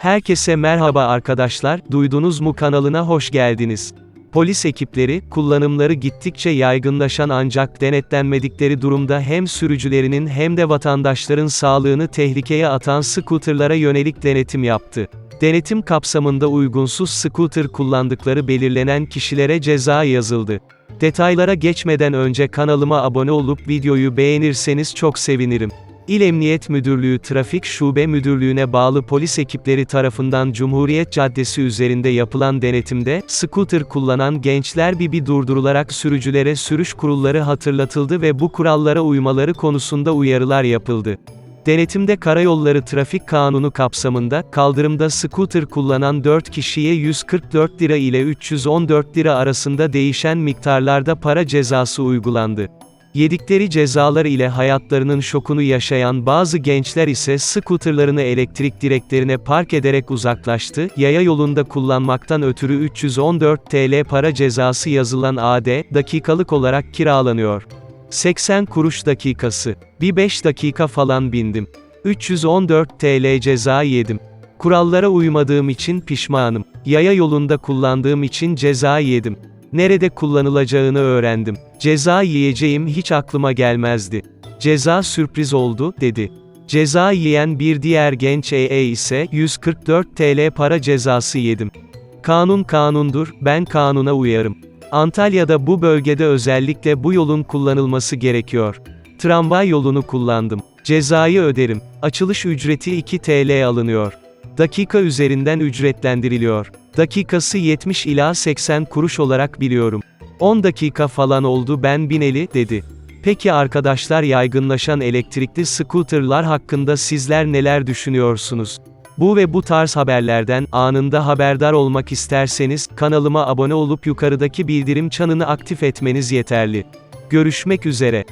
Herkese merhaba arkadaşlar, duydunuz mu kanalına hoş geldiniz. Polis ekipleri, kullanımları gittikçe yaygınlaşan ancak denetlenmedikleri durumda hem sürücülerinin hem de vatandaşların sağlığını tehlikeye atan scooterlara yönelik denetim yaptı. Denetim kapsamında uygunsuz scooter kullandıkları belirlenen kişilere ceza yazıldı. Detaylara geçmeden önce kanalıma abone olup videoyu beğenirseniz çok sevinirim. İl Emniyet Müdürlüğü Trafik Şube Müdürlüğü'ne bağlı polis ekipleri tarafından Cumhuriyet Caddesi üzerinde yapılan denetimde, scooter kullanan gençler bir durdurularak sürücülere sürüş kurulları hatırlatıldı ve bu kurallara uymaları konusunda uyarılar yapıldı. Denetimde Karayolları Trafik Kanunu kapsamında, kaldırımda scooter kullanan 4 kişiye 144 lira ile 314 lira arasında değişen miktarlarda para cezası uygulandı. Yedikleri cezalar ile hayatlarının şokunu yaşayan bazı gençler ise scooterlarını elektrik direklerine park ederek uzaklaştı, yaya yolunda kullanmaktan ötürü 314 TL para cezası yazılan AD, dakikalık olarak kiralanıyor. 80 kuruş dakikası. Bir 5 dakika falan bindim. 314 TL ceza yedim. Kurallara uymadığım için pişmanım. Yaya yolunda kullandığım için ceza yedim. Nerede kullanılacağını öğrendim. Ceza yiyeceğim hiç aklıma gelmezdi. Ceza sürpriz oldu, dedi. Ceza yiyen bir diğer genç EE ise 144 TL para cezası yedim. Kanun kanundur, ben kanuna uyarım. Antalya'da bu bölgede özellikle bu yolun kullanılması gerekiyor. Tramvay yolunu kullandım. Cezayı öderim. Açılış ücreti 2 TL alınıyor. Dakika üzerinden ücretlendiriliyor. Dakikası 70 ila 80 kuruş olarak biliyorum. 10 dakika falan oldu ben bineli, dedi. Peki arkadaşlar yaygınlaşan elektrikli scooterlar hakkında sizler neler düşünüyorsunuz? Bu ve bu tarz haberlerden anında haberdar olmak isterseniz kanalıma abone olup yukarıdaki bildirim çanını aktif etmeniz yeterli. Görüşmek üzere.